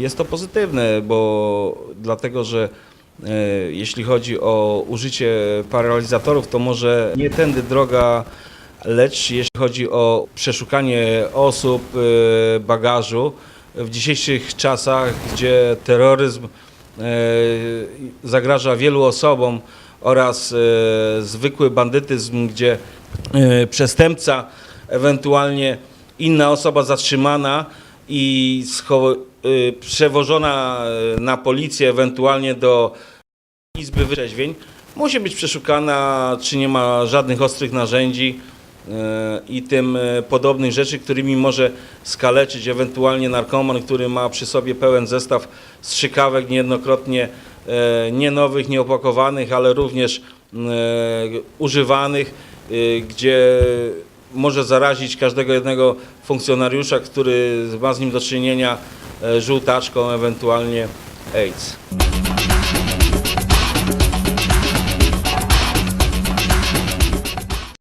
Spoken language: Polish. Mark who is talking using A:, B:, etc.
A: Jest to pozytywne, bo dlatego, że e, jeśli chodzi o użycie paralizatorów, to może nie tędy droga, lecz jeśli chodzi o przeszukanie osób, e, bagażu, w dzisiejszych czasach, gdzie terroryzm e, zagraża wielu osobom oraz zwykły bandytyzm, gdzie przestępca, ewentualnie inna osoba zatrzymana i scho- y, przewożona y, na policję, ewentualnie do Izby Wyrzeźwień, musi być przeszukana, czy nie ma żadnych ostrych narzędzi y, i tym y, podobnych rzeczy, którymi może skaleczyć ewentualnie narkoman, który ma przy sobie pełen zestaw strzykawek niejednokrotnie nie nowych, nieopakowanych, ale również używanych, gdzie może zarazić każdego jednego funkcjonariusza, który ma z nim do czynienia żółtaczką, ewentualnie AIDS.